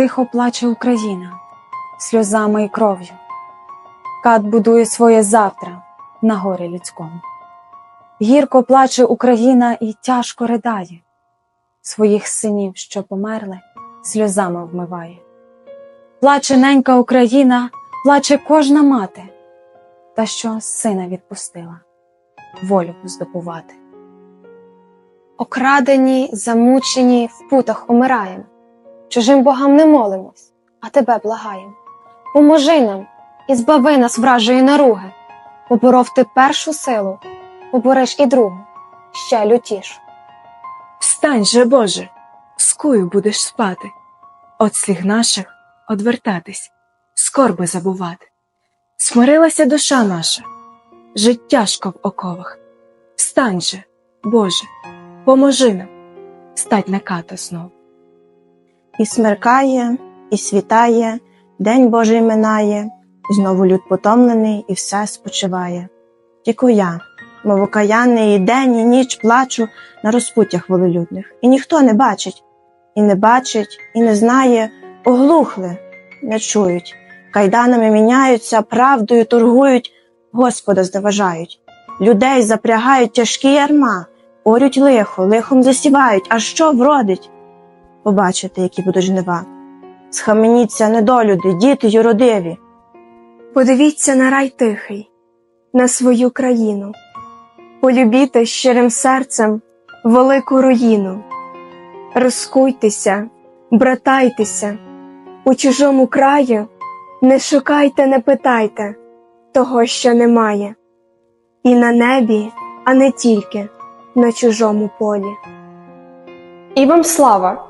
Тихо плаче Україна сльозами і кров'ю. Кат будує своє завтра на горі людському. Гірко плаче Україна і тяжко ридає, своїх синів, що померли, сльозами вмиває. Плаче ненька Україна, плаче кожна мати, та що сина відпустила волю здобувати. Окрадені, замучені, в путах умираєм. Чужим богам не молимось, а тебе благаєм. Поможи нам і збави нас вражої наруги. Поборов ти першу силу, побореш і другу, ще лютіш. Встань же, Боже, скую будеш спати, От сліг наших одвертатись, скорби забувати. Смирилася душа наша, життяшко в оковах. Встань же, Боже, поможи нам, стать на като знов. І смеркає, і світає, день Божий минає, знову люд потомлений і все спочиває. Тільки я, мов окаянний, і день, і ніч плачу на розпуттях волелюдних, і ніхто не бачить, і не бачить, і не знає, оглухли, не чують, кайданами міняються, правдою торгують, Господа зневажають, людей запрягають тяжкі ярма, орють лихо, лихом засівають, а що вродить? Побачите, які будуть жнива. Схаменіться, недолюди, діти юродиві. Подивіться на рай тихий, на свою країну, полюбіте щирим серцем велику руїну. Розкуйтеся, братайтеся, у чужому краю не шукайте, не питайте того, що немає, і на небі, а не тільки на чужому полі. І вам слава,